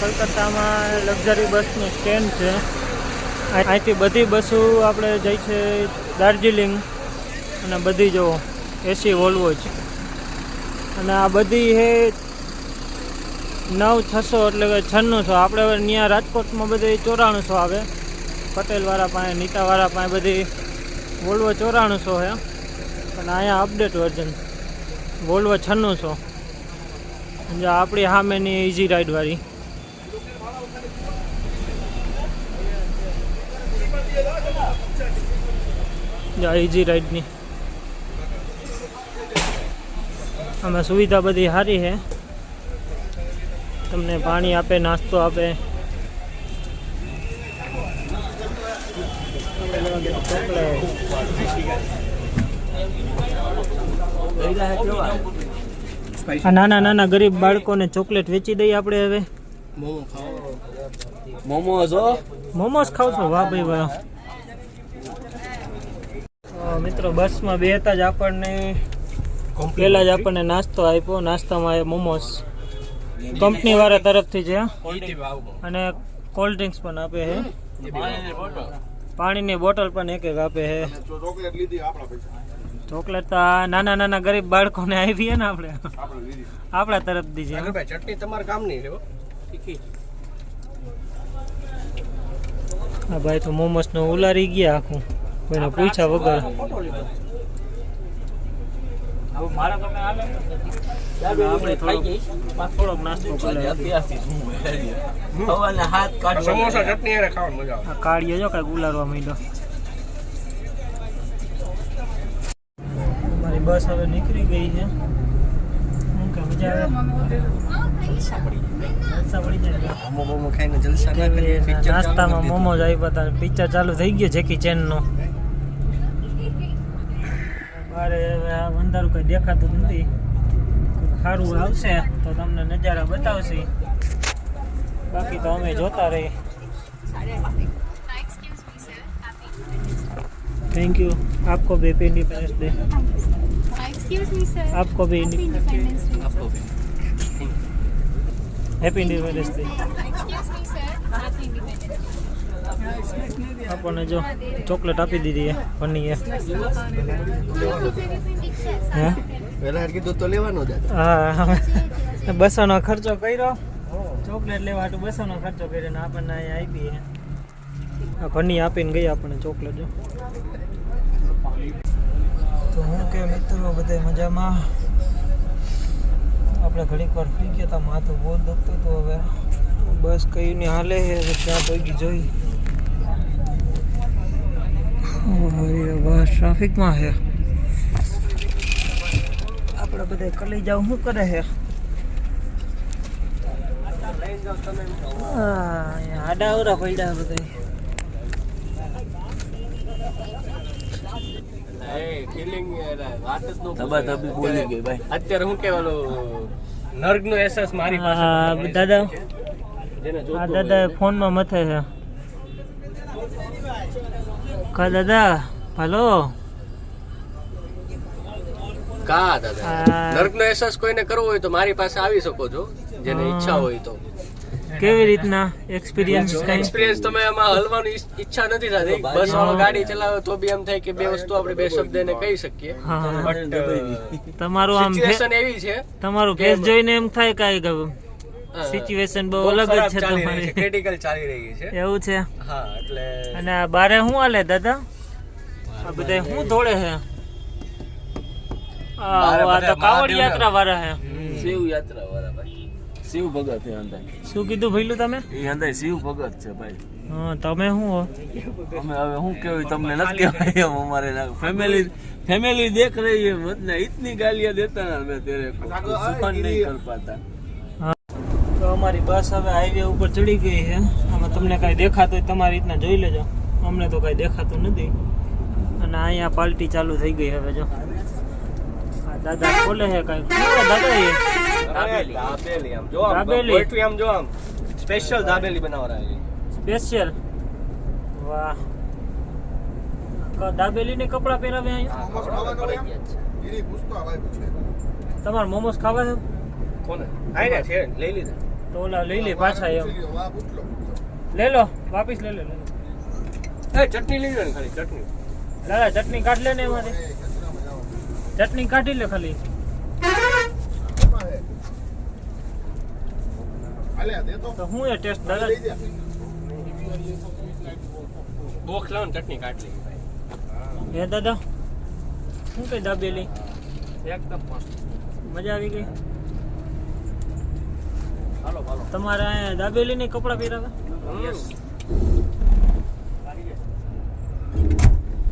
કલકત્તામાં luxury બસનું stand છે. અહીંથી બધી બસો આપણે જઈ છે દાર્જિલિંગ અને બધી જો એસી, વોલ્વો છે અને આ બધી હે નવ છસો એટલે કે છન્નુંસો આપણે હવે ત્યાં રાજકોટમાં બધી ચોરાણુંસો આવે. પટેલવાળા પાસે, નીતાવાળા પાસે બધી વોલ્વો ચોરાણુંસો છે અને અહીંયા અપડેટ વર્ઝન. વોલ્વો છન્નુંસો આપણી સામેની ઇઝી રાઈડવાળી ઇઝી રાઈડની આમાં સુવિધા બધી સારી છે. તમને પાણી આપે નાસ્તો આપે. નાના નાના ગરીબ બાળકોને ચોકલેટ વેચી દઈએ આપણે હવે. મોમોઝ હો. મોમોસ ખાવ છો? વાહ ભાઈ વાહ. મિત્રો બસમાં બેહતા જ આપણને પહેલા જ આપણને નાસ્તો આપ્યો. નાસ્તામાં એ મોમોસ કંપની વાળા તરફથી છે. અને કોલ્ડ ડ્રિંક્સ પણ આપે છે. પાણીની બોટલ પણ એક એક આપે છે. ચોકલેટ લીધી આપણા પૈસા. ચોકલેટ તો આ નાના નાના ગરીબ બાળકોને આવી છે ને આપણે. આપણે તરફથી છે. ચટણી તમારા કામ નહીં લેવો હા. ભાઈ તો મોમોસ નો ઉલારી ગયા આખું. કોઈને પૂછ્યા વગર. આપણે થોડોક થોડોક નાસ્તો કરાવ્યો સમોસા ચટણી એને ખાવાની મજા આવે. આ કાળીએ જો કાંઈક ઉલારવા માંડ્યો. મારી બસ હવે નીકળી ગઈ છે. નાસ્તામાં મોમોજ આવ્યા હતા પિક્ચર ચાલુ થઈ ગયો જેકી ચેન નો. મારે હવે આ અંધારું કઈ દેખાતું નથી કોઈક સારું આવશે તો તમને નજારા બતાવશે બાકી તો અમે જોતા રહી Excuse me, sir. Happy. Thank you આપકો भी happy Independence Day Uh, excuse me, sir. आपको भी Happy Independence Day. Happy Independence Day આપણને જો ચોકલેટ આપી દીધી પનીએ હે? પેલા કીધું તો લેવાનો જ હા બસોનો ખર્ચો કર્યો. ચોકલેટ લેવા હાટુ બસોનો ખર્ચો કર્યો ને આપણને અહીંયા આપી આ ભની આપીને ગઈ આપણને ચોકલેટ જો. તો હું કે મિત્રો, બધે મજામાં? આપણે ઘડીક વાર ફરી ગયા હતા માથું બહુ દુખતું હતું હવે. બસ નહીં, હાલે છે ક્યાં પગી જોઈ. ઓય બસ ટ્રાફિકમાં છે. આપણે બધે કલી જાવ શું કરે છે? આડાવરા પડ્યા બધા. ધબાધબી બોલી ગઈ ભાઈ. અત્યારે હું કેવાનું નર્ગ નો મારી દાદા. દાદા ફોનમાં મથે છે. કા દાદા? હાલો. કા દાદા? આ નર્ગ નો એસએસ કોઈને કરવો હોય તો મારી પાસે આવી શકો છો જેને ઈચ્છા હોય તો. કેવી રીતના એક્સપિરિયન્સ એક્સપિરિયન્સ તમે આમાં હલવાની ઈચ્છા નથી થતી. બસ વાળો ગાડી ચલાવે તો બી એમ થાય કે બે વસ્તુ આપણે બે શબ્દ એને કહી શકીએ. બટ તમારું આમ સિચ્યુએશન એવી છે. તમારું ફેસ જોઈને એમ થાય કાંઈ સિચ્યુએશન બહુ અલગ જ છે તમારી. ક્રિટિકલ ચાલી રહી છે. એવું છે? હા એટલે અને બારે શું હાલે દાદા? બધા હું ધોળે હે? આ તો કાવડ યાત્રા વાળા હે. શિવ યાત્રા વાળા ભાઈ. શિવ ભગત હે અંદર શું કીધું ભઈલું તમે? એ અંદર શિવ ભગત છે ભાઈ. હા તમે શું હો? અમે હવે શું કહેવાય તમને નથી કહેવાય એમ અમારે ફેમિલી ફેમિલી દેખ રહી હે મત ઇતની ગાલિયા દેતા ના મે તેરે સુખન નહીં કર પાતા. તો અમારી બસ હવે હાઈવે ઉપર ચડી ગઈ છે. આમાં તમને કાંઈ દેખાતું હોય તમારી રીતના જોઈ લેજો. અમને તો કાંઈ દેખાતું નથી. અને અહીંયા પાર્ટી ચાલુ થઈ ગઈ હવે જો. આ દાદા બોલે છે કાંઈ. શું છે દાદા એ? દાબેલી. દાબેલી આમ. જો આમ દાબેલી. પોએટ્રી આમ જો આમ. સ્પેશિયલ દાબેલી બનાવવા રહેલી સ્પેશિયલ વાહ. ક- દાબેલી ને કપડા પહેરાવે અહીંયા? મોમોસ ખાવા ગયો એમ? એની પૂછતો આ ભાઈ પૂછે તમારે મોમોસ ખાવા છે? કોને? આઈ છે. લઈ લીધા. તો ઓલા લઈ લે પાછા એમ. વાહ ઉતલો લે લો વાપીસ લે લે લે લો. એ ચટણી લઈ લો ને ખાલી ચટણી. દાદા ચટણી કાઢ લે ને એમાંથી. ચટણી કાઢી લે ખાલી. હે આલે દે તો તો હું એ ટેસ્ટ દાદા બોખ લાવો ચટણી કાઢ લે. ભાઈ હે દાદા શું કઈ દાબેલી એકદમ મજા આવી ગઈ? હાલો હાલો. તમારે અહીંયા દાબેલી ની કપડા પહેરાવે?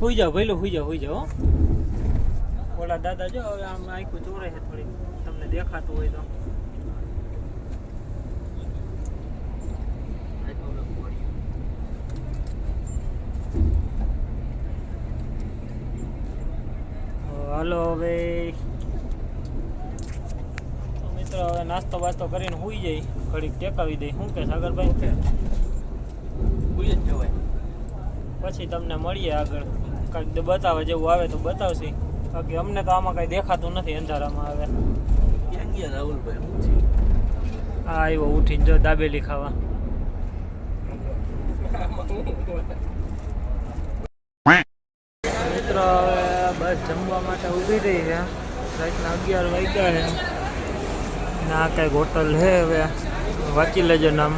હુઈ જાઓ ભઈલો હુઈ જાઓ હુઈ જાઓ હો. ઓલા દાદા જો હવે આમ આખું ચોરે છે થોડી તમને દેખાતું હોય તો. તો હાલો હવે. તો મિત્રો હવે નાસ્તો બાસ્તો કરીને હુઈ જઈ. ઘડીક ટેકાવી દઈ. શું કે સાગરભાઈ? કોઈ જ જવાય. પછી તમને મળીએ આગળ. કાંઈક બતાવે જેવું આવે તો બતાવશે. બાકી અમને તો આમાં કઈ દેખાતું નથી અંધારામાં આવે ક્યાં ગયા રાહુલભાઈ? હા આ આવ્યો ઉઠીને જો દાબેલી ખાવા. મિત્રો હવે બસ જમવા માટે ઊભી રહી છે. રાતના અગિયાર વાગ્યા છે. ને આ કંઈક હોટલ છે હવે. વાંચી લેજો નામ.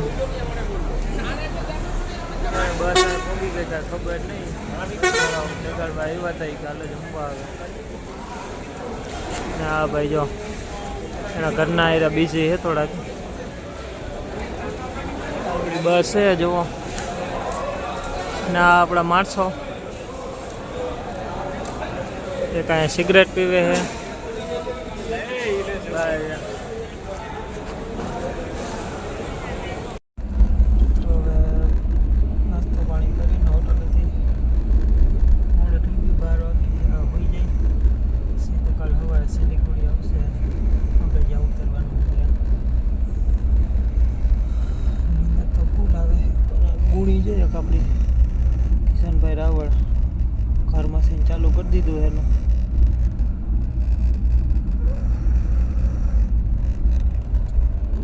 બસ ઊભી ગયા ખબર નહીં. જગાડભાઈ આવ્યા હતા કાલે જમવા આવે આ ભાઈ જો એના ઘરના એરા બીજી છે થોડાક બસ છે જુઓ ના આપણા માણસો એ કાંઈ સિગરેટ પીવે છે બાય. તો હવે નાસ્તો પાણી કરીને હોટલેથી મોડું થઈ ગયું બાર વાગે હોઈ જાય સીધું કાલ સવારે સિલીગુડી આવશે આપણે જ્યાં ઉતરવાનું એટલે નીંદર તો ફૂલ આવે પણ આ ગુણી જોઈએ કે આપણી કિશનભાઈ રાવળ ઘર મશીન ચાલુ કરી દીધું એનું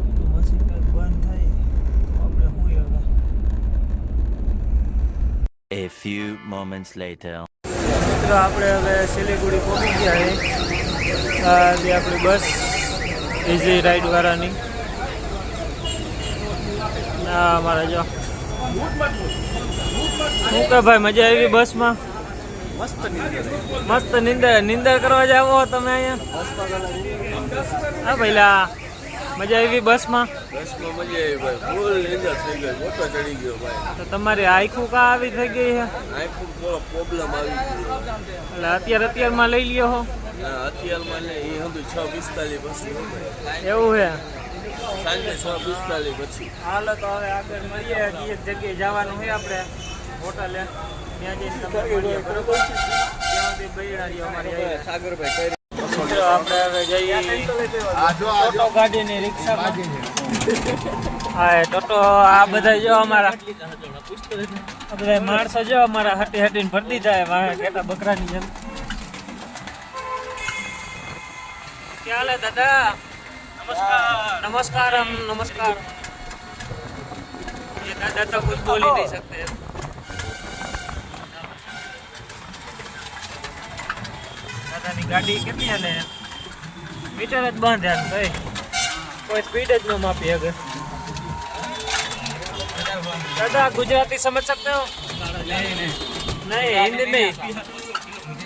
એનું મશીન કાંઈક બંધ થાય તો આપણે શું હવે A few moments later. મિત્રો આપણે હવે સિલીગુડી પહોંચી ગયા છે આ જે આપણી બસ ઇઝી રાઈડ વાળાની. ના મારા જો. શું કે ભાઈ મજા આવી બસમાં? મસ્ત નિંદર નિંદર. કરવા જાવ તમે અહીંયા? હા પહેલા મજા આવી બસમાં? બસમાં મજા આવી ભાઈ. ફૂલ એન્જોય થઈ ગયો મોટો ચડી ગયો ભાઈ. તો તમારી આખું કા આવી થઈ ગઈ છે આંખું થોડો પ્રોબ્લેમ આવી ગયો એટલે અત્યારે અત્યારમાં લઈ લ્યો હો. ના અત્યારમાં ને એ હતું છ પિસ્તાલીસ પછી એવું છે સાંજે છ પિસ્તાલીસ પછી. હાલો તો હવે આગળ મળીએ. એક જગ્યાએ જવાનું છે આપણે. હોટલે. ત્યાં જઈને તમને મળીએ. બરોબર? ત્યાં સુધી બૈરા રહ્યો અમારી સાગરભાઈ આપણે હવે જઈએ માણસો જો અમારા હટી હટીને ભરતી જાય વાહે કેટા બકરાની જેમ. ક્યાં દાદા? નમસ્કાર. નમસ્કાર નમસ્કાર. દાદા તો કુછ બોલી નહીં શકતે ગાડી કેટલી હાલે મીટર જ બંધ યાર ભાઈ કોઈ સ્પીડ જ ન માપી હવે दादा गुजराती समझ सकते हो नहीं नहीं हिंदी में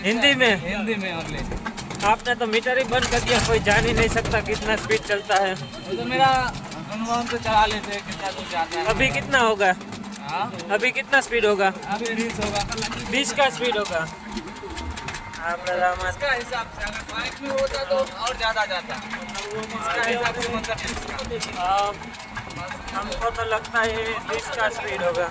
हिंदी में हिंदी में आपने तो मीटर ही बंद कर दिया कोई जान ही नहीं सकता कितना स्पीड चलता है तो मेरा अनुभव तो चला लेते हैं कितना दूर जाता है अभी कितना होगा हाँ अभी कितना स्पीड होगा अभी बीस होगा बीस का स्पीड होगा हमको तो लगता है बीस का स्पीड होगा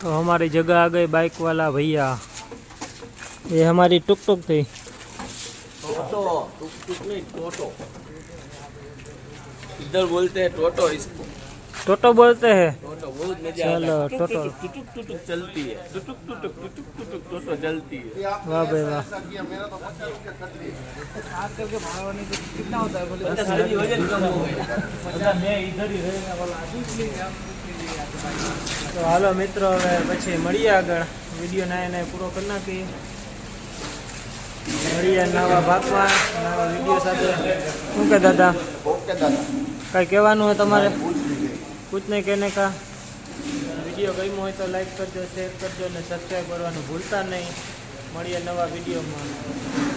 तो हमारी जगह आ गई बाइक वाला भैया। ये हमारी टुक टुक थी टोटो इधर बोलते हैं टोटो इसको। टोटो बोलते हैं। चलो टोटो चलती है। टोटो चलती है। वाह भाई वाह। कितना होता है मैं इधर ही रहने वाला તો હાલો મિત્રો, હવે પછી મળીએ આગળ. વીડિયો નાય નાય પૂરો કરી નાખીએ. મળીએ નવા ભાગમાં, નવા વીડિયો સાથે. શું કે દાદા? કાંઈ કહેવાનું હોય તમારે? કુછ નહીં કહેને કા? વીડિયો ગમ્યો હોય તો લાઈક કરજો શેર કરજો અને સબસ્ક્રાઈબ કરવાનું ભૂલતા નહીં. મળીએ નવા વિડીયોમાં.